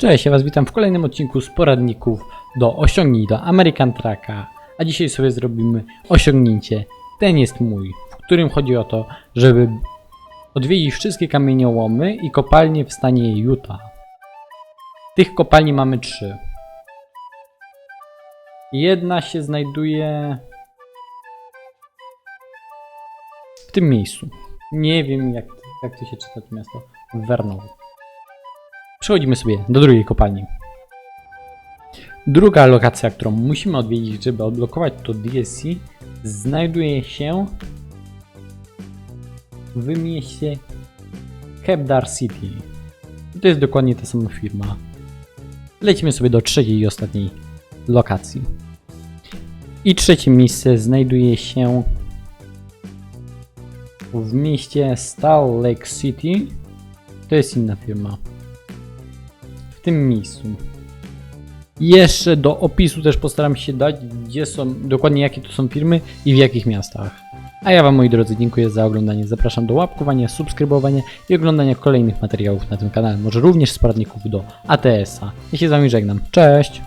Cześć, ja Was witam w kolejnym odcinku z poradników do osiągnięć do American Trucka. A dzisiaj sobie zrobimy osiągnięcie Ten jest mój, w którym chodzi o to, żeby odwiedzić wszystkie kamieniołomy i kopalnie w stanie Utah. Tych kopalni mamy trzy. Jedna się znajduje w tym miejscu. Nie wiem jak, jak to się czyta to miasto. Vernon. Przechodzimy sobie do drugiej kopalni. Druga lokacja, którą musimy odwiedzić, żeby odblokować to DSC, znajduje się w mieście Kebdar City. To jest dokładnie ta sama firma. Lecimy sobie do trzeciej i ostatniej lokacji. I trzecie miejsce znajduje się w mieście Star Lake City. To jest inna firma tym miejscu. Jeszcze do opisu też postaram się dać, gdzie są, dokładnie jakie to są firmy i w jakich miastach. A ja Wam, moi drodzy, dziękuję za oglądanie. Zapraszam do łapkowania, subskrybowania i oglądania kolejnych materiałów na tym kanale, może również z poradników do ATS-a. Ja się z Wami żegnam. Cześć!